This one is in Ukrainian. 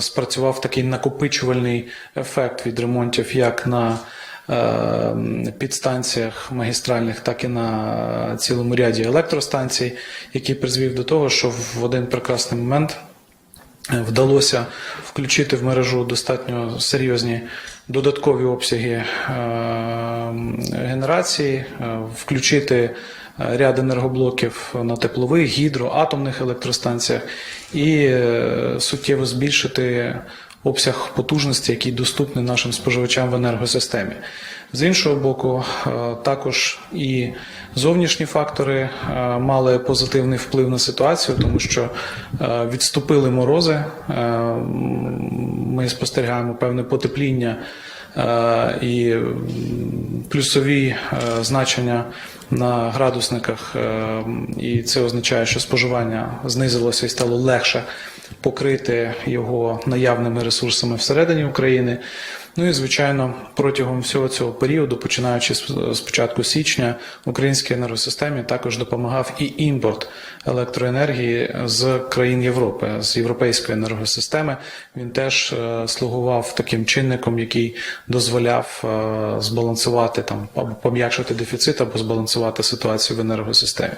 Спрацював такий накопичувальний ефект від ремонтів як на е, підстанціях магістральних, так і на цілому ряді електростанцій, який призвів до того, що в один прекрасний момент е, вдалося включити в мережу достатньо серйозні додаткові обсяги е, генерації, включити ряд енергоблоків на теплових, гідро, атомних електростанціях і е, суттєво збільшити обсяг потужності, який доступний нашим споживачам в енергосистемі. З іншого боку, е, також і зовнішні фактори е, мали позитивний вплив на ситуацію, тому що е, відступили морози. е, Ми спостерігаємо певне потепління е, і плюсові е, значення на градусниках, е, і це означає, що споживання знизилося і стало легше покрити його наявними ресурсами всередині України. Ну і звичайно, протягом всього цього періоду, починаючи з початку січня, українській енергосистемі також допомагав і імпорт електроенергії з країн Європи, з європейської енергосистеми. Він теж е, слугував таким чинником, який дозволяв е, збалансувати там або пом'якшити дефіцит, або збалансувати ситуацію в енергосистемі.